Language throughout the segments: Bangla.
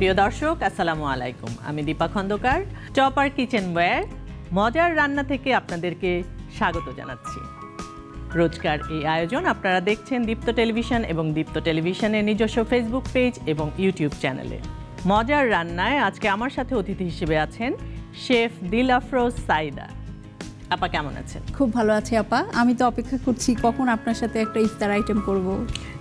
প্রিয় দর্শক আসসালামু আলাইকুম। আমি দীপা খন্দকার চপার কিচেনওয়্যার মজার রান্না থেকে আপনাদেরকে স্বাগত জানাচ্ছি। রোজকার এই আয়োজন আপনারা দেখছেন দীপ্ত টেলিভিশন এবং দীপ্ত টেলিভিশনের নিজস্ব ফেসবুক পেজ এবং ইউটিউব চ্যানেলে মজার রান্নায় আজকে আমার সাথে অতিথি হিসেবে আছেন শেফ দিল আফরোজ সাইদা আপা কেমন আছেন? খুব ভালো আছে আপা। আমি তো অপেক্ষা করছি কখন আপনার সাথে একটা ইফতার আইটেম করব।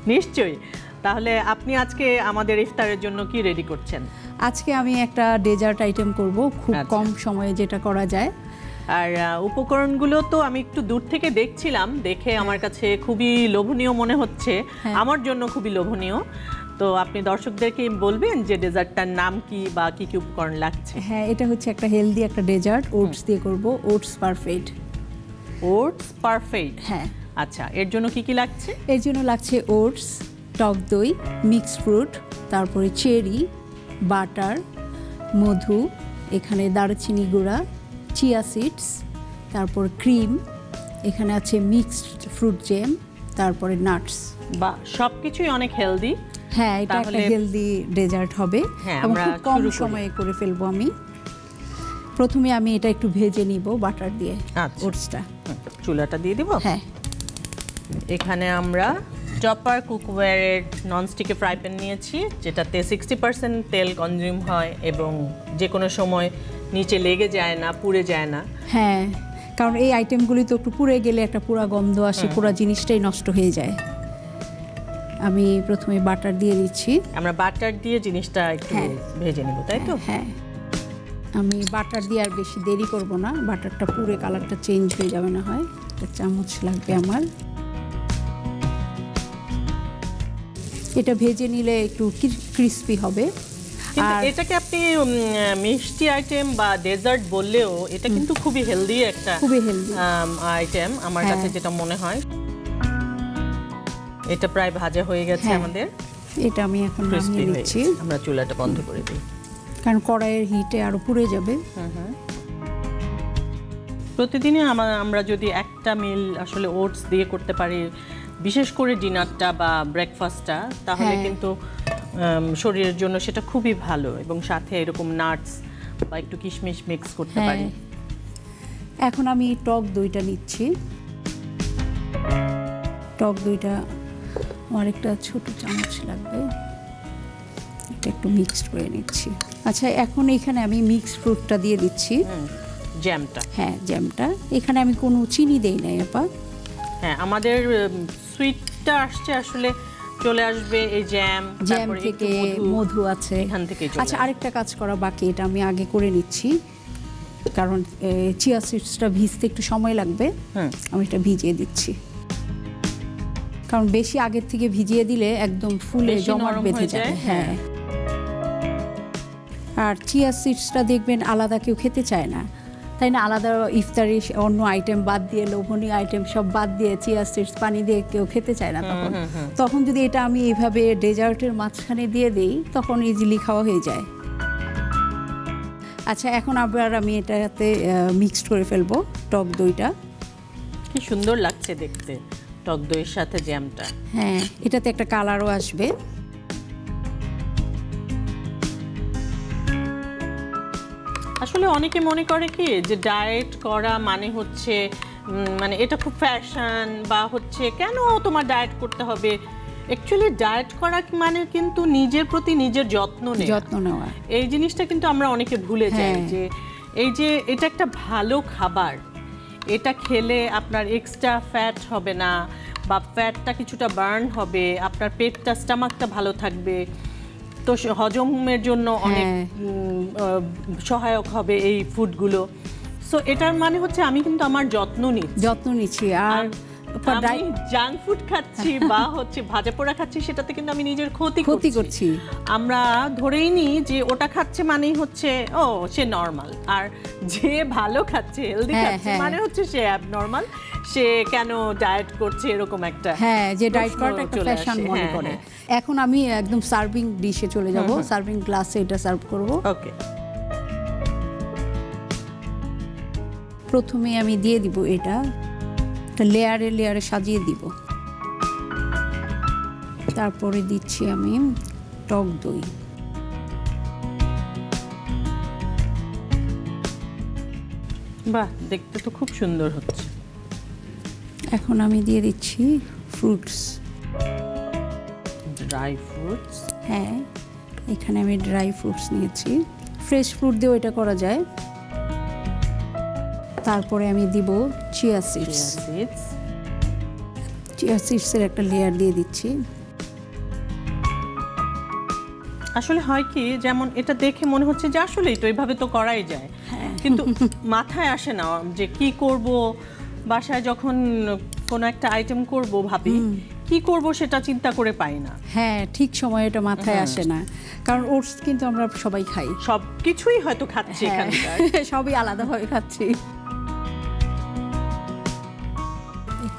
নিশ্চয়ই। তাহলে আপনি আজকে আমাদের ইফতারের জন্য কি রেডি করছেন? আজকে আমি একটা ডেজার্ট আইটেম করব খুব আচ্ছা। কম সময়ে যেটা করা যায়। আর উপকরণগুলো তো আমি একটু দূর থেকে দেখছিলাম দেখে আমার কাছে খুবই লোভনীয় মনে হচ্ছে। হ্যাঁ। আমার জন্য খুবই লোভনীয়। তো আপনি দর্শকদেরকে বলবেন যে ডেজার্টটার নাম কি বা কি কি উপকরণ লাগছে? হ্যাঁ এটা হচ্ছে একটা হেলদি একটা ডেজার্ট ওটস দিয়ে করব ওটস পারফেক্ট ওটস পারফেক্ট হ্যাঁ। আচ্ছা এর জন্য কি কি লাগছে? এর জন্য লাগছে ওটস টক দই মিক্স ফ্রুট তারপরে চেরি বাটার মধু এখানে দারচিনি গুঁড়া চিয়া সিডস তারপর ক্রিম এখানে আছে মিক্সড ফ্রুট জ্যাম তারপরে নাটস। বা সব কিছুই অনেক হেলদি। হ্যাঁ এটা একটা হেলদি ডেজার্ট হবে। হ্যাঁ, আমরা কম সময়ে করে ফেলব আমি। প্রথমে আমি এটা একটু ভেজে নিব বাটার দিয়ে আচ্ছা। ওটসটা। চুলাটা দিয়ে দিব? হ্যাঁ। এখানে আমরা চপার কুকওয়্যারের ননস্টিকে ফ্রাই প্যান নিয়েছি যেটাতে সিক্সটি পার্সেন্ট তেল কনজিউম হয় এবং যে কোনো সময় নিচে লেগে যায় না পুড়ে যায় না। হ্যাঁ কারণ এই আইটেমগুলি তো একটু পুড়ে গেলে একটা পুরা গন্ধ আসে পুরা জিনিসটাই নষ্ট হয়ে যায়। আমি প্রথমে বাটার দিয়ে দিচ্ছি। আমরা বাটার দিয়ে জিনিসটা একটু হ্যাঁ। ভেজে নেব তাই তো? হ্যাঁ আমি বাটার দিয়ে আর বেশি দেরি করব না বাটারটা পুরে কালারটা চেঞ্জ হয়ে যাবে না হয়। একটা চামচ লাগবে আমার। এটা ভেজে নিলে একটু ক্রিস্পি হবে। এটাকে আপনি মিষ্টি আইটেম বা ডেজার্ট বললেও এটা কিন্তু খুবই হেলদি একটা খুবই হেলদি আইটেম আমার হ্যাঁ। কাছে যেটা মনে হয়। এটা প্রায় ভাজা হয়ে গেছে হ্যাঁ। আমাদের। এটা আমি এখন নামিয়ে নিচ্ছি। আমরা চুলাটা বন্ধ করে দিই। কারণ কড়াইয়ের হিটে আরও পুড়ে যাবে। প্রতিদিনই আমরা যদি একটা মিল আসলে ওটস দিয়ে করতে পারি বিশেষ করে ডিনারটা বা ব্রেকফাস্টটা তাহলে হ্যাঁ। কিন্তু উম, শরীরের জন্য সেটা খুবই ভালো এবং সাথে এরকম নাটস বা একটু কিশমিশ মিক্স করতে হ্যাঁ। পারি। এখন আমি টক দইটা নিচ্ছি। টক দইটা আমার একটা ছোট চামচ লাগবে। এটা একটু মিক্সড করে নিচ্ছি। আচ্ছা এখন এখানে আমি মিক্স ফ্রুটটা দিয়ে দিচ্ছি। জ্যামটা হ্যাঁ জ্যামটা এখানে আমি কোনো চিনি দেই নাই আপা। হ্যাঁ আমাদের সুইটটা আসছে আসলে চলে আসবে এই জ্যাম জ্যাম থেকে মধু। আছে। এখান চলে আচ্ছা আরেকটা কাজ করা বাকি এটা আমি আগে করে নিচ্ছি। কারণ চিয়া সিডসটা ভিজতে একটু সময় লাগবে। আমি এটা ভিজিয়ে দিচ্ছি। কারণ বেশি আগের থেকে ভিজিয়ে দিলে একদম ফুলে জমাট বেঁধে যায়, হ্যাঁ। আর চিয়া সিডসটা দেখবেন আলাদা কেউ খেতে চায় না। তাই না? আলাদা ইফতারি অন্য আইটেম বাদ দিয়ে লোভনীয় আইটেম সব বাদ দিয়ে চিয়া সিডস পানি দিয়ে কেউ খেতে চায় না তখন। তখন যদি এটা আমি এইভাবে ডেজার্টের মাঝখানে দিয়ে দিই তখন ইজিলি খাওয়া হয়ে যায়। আচ্ছা এখন আবার আমি এটাতে মিক্সড করে ফেলব টক দইটা। কি সুন্দর লাগছে দেখতে টক দইয়ের সাথে জ্যামটা হ্যাঁ এটাতে একটা কালারও আসবে। আসলে অনেকে মনে করে কি যে ডায়েট করা মানে হচ্ছে মানে এটা খুব ফ্যাশন বা হচ্ছে কেন তোমার ডায়েট করতে হবে? অ্যাকচুয়ালি ডায়েট করা মানে কিন্তু নিজের প্রতি নিজের যত্ন নেওয়া। যত্ন নেওয়া। এই জিনিসটা কিন্তু আমরা অনেকে ভুলে যাই হ্যাঁ। যে এই যে এটা একটা ভালো খাবার এটা খেলে আপনার এক্সট্রা ফ্যাট হবে না বা ফ্যাটটা কিছুটা বার্ন হবে আপনার পেটটা স্টামাকটা ভালো থাকবে। তো হজমের জন্য অনেক হ্যাঁ। সহায়ক হবে এই ফুডগুলো সো এটার মানে হচ্ছে আমি কিন্তু আমার যত্ন নিচ্ছি। যত্ন নিচ্ছি। আর আমি জাঙ্ক ফুড খাচ্ছি বা হচ্ছে ভাজা পোড়া খাচ্ছি সেটাতে কিন্তু আমি নিজের ক্ষতি ক্ষতি করছি। আমরা ধরেই নিই যে ওটা খাচ্ছে মানেই হচ্ছে ও সে নর্মাল আর যে ভালো খাচ্ছে হেলদি হ্যাঁ, খাচ্ছে হ্যাঁ। মানে হচ্ছে সে অ্যাবনর্মাল সে কেন ডায়েট করছে এরকম একটা হ্যাঁ যে ডায়েট করাটা একটা ফ্যাশন মনে হ্যাঁ, করে। এখন আমি একদম সার্ভিং ডিশে চলে যাব। সার্ভিং গ্লাসে এটা সার্ভ করব। ওকে প্রথমে আমি দিয়ে দিব এটা। একটা লেয়ারে লেয়ারে সাজিয়ে দিব। তারপরে দিচ্ছি আমি টক দই। বাহ দেখতে তো খুব সুন্দর হচ্ছে। এখন আমি দিয়ে দিচ্ছি ফ্রুটস ড্রাই ফ্রুটস হ্যাঁ এখানে আমি ড্রাই ফ্রুটস নিয়েছি। ফ্রেশ ফ্রুট দিয়েও এটা করা যায়। তারপরে আমি দিব চিয়া সিডস চিয়া সিডসের একটা লেয়ার দিয়ে দিচ্ছি। আসলে হয় কি যেমন এটা দেখে মনে হচ্ছে যে আসলেই তো এইভাবে তো করাই যায়। হ্যাঁ। কিন্তু মাথায় আসে না যে কি করব বাসায় যখন কোনো একটা আইটেম করব ভাবি কি করব সেটা চিন্তা করে পাই না। হ্যাঁ ঠিক সময় এটা মাথায় আসে না। কারণ ওটস কিন্তু আমরা সবাই খাই। সব কিছুই হয়তো খাচ্ছি হ্যাঁ, এখানকার। সবই আলাদাভাবে খাচ্ছি।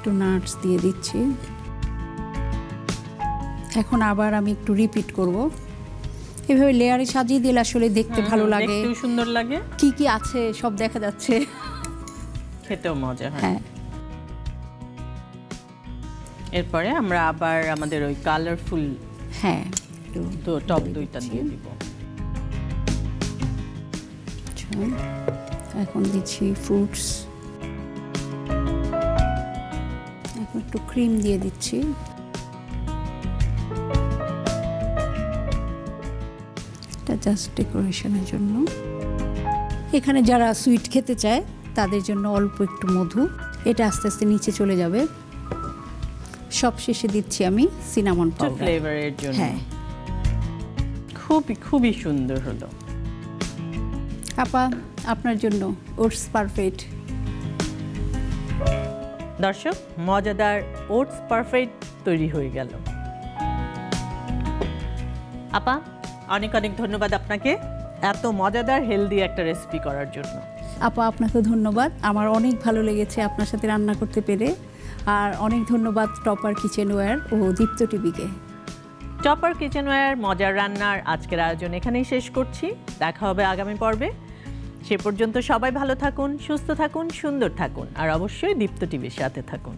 একটু নাটস দিয়ে দিচ্ছি। এখন আবার আমি একটু রিপিট করব। এভাবে লেয়ারে সাজিয়ে দিলে আসলে দেখতে ভালো লাগে। সুন্দর লাগে। কি কি আছে সব দেখা যাচ্ছে। খেতেও মজা হয়। হ্যাঁ। এরপরে আমরা আবার আমাদের ওই কালারফুল হ্যাঁ তো টপ দুইটা দিয়ে দিব। আচ্ছা, এখন দিচ্ছি ফ্রুটস একটু ক্রিম দিয়ে দিচ্ছি। এটা জাস্ট ডেকোরেশনের জন্য। এখানে যারা সুইট খেতে চায় তাদের জন্য অল্প একটু মধু। এটা আস্তে আস্তে নিচে চলে যাবে। সব শেষে দিচ্ছি আমি সিনামন পাউডার ফ্লেভারের জন্য। হ্যাঁ। খুবই খুবই সুন্দর হলো। আপা আপনার জন্য ওটস পারফেক্ট দর্শক মজাদার ওটস পারফেক্ট তৈরি হয়ে গেল। আপা অনেক অনেক ধন্যবাদ আপনাকে এত মজাদার হেলদি একটা রেসিপি করার জন্য। আপা আপনাকে ধন্যবাদ। আমার অনেক ভালো লেগেছে আপনার সাথে রান্না করতে পেরে। আর অনেক ধন্যবাদ টপার কিচেন কিচেনওয়্যার ও দীপ্ত টিভিকে চপার কিচেনওয়্যার মজার রান্নার আজকের আয়োজন এখানেই শেষ করছি। দেখা হবে আগামী পর্বে। সে পর্যন্ত সবাই ভালো থাকুন, সুস্থ থাকুন, সুন্দর থাকুন, আর অবশ্যই দীপ্ত টিভির সাথে থাকুন।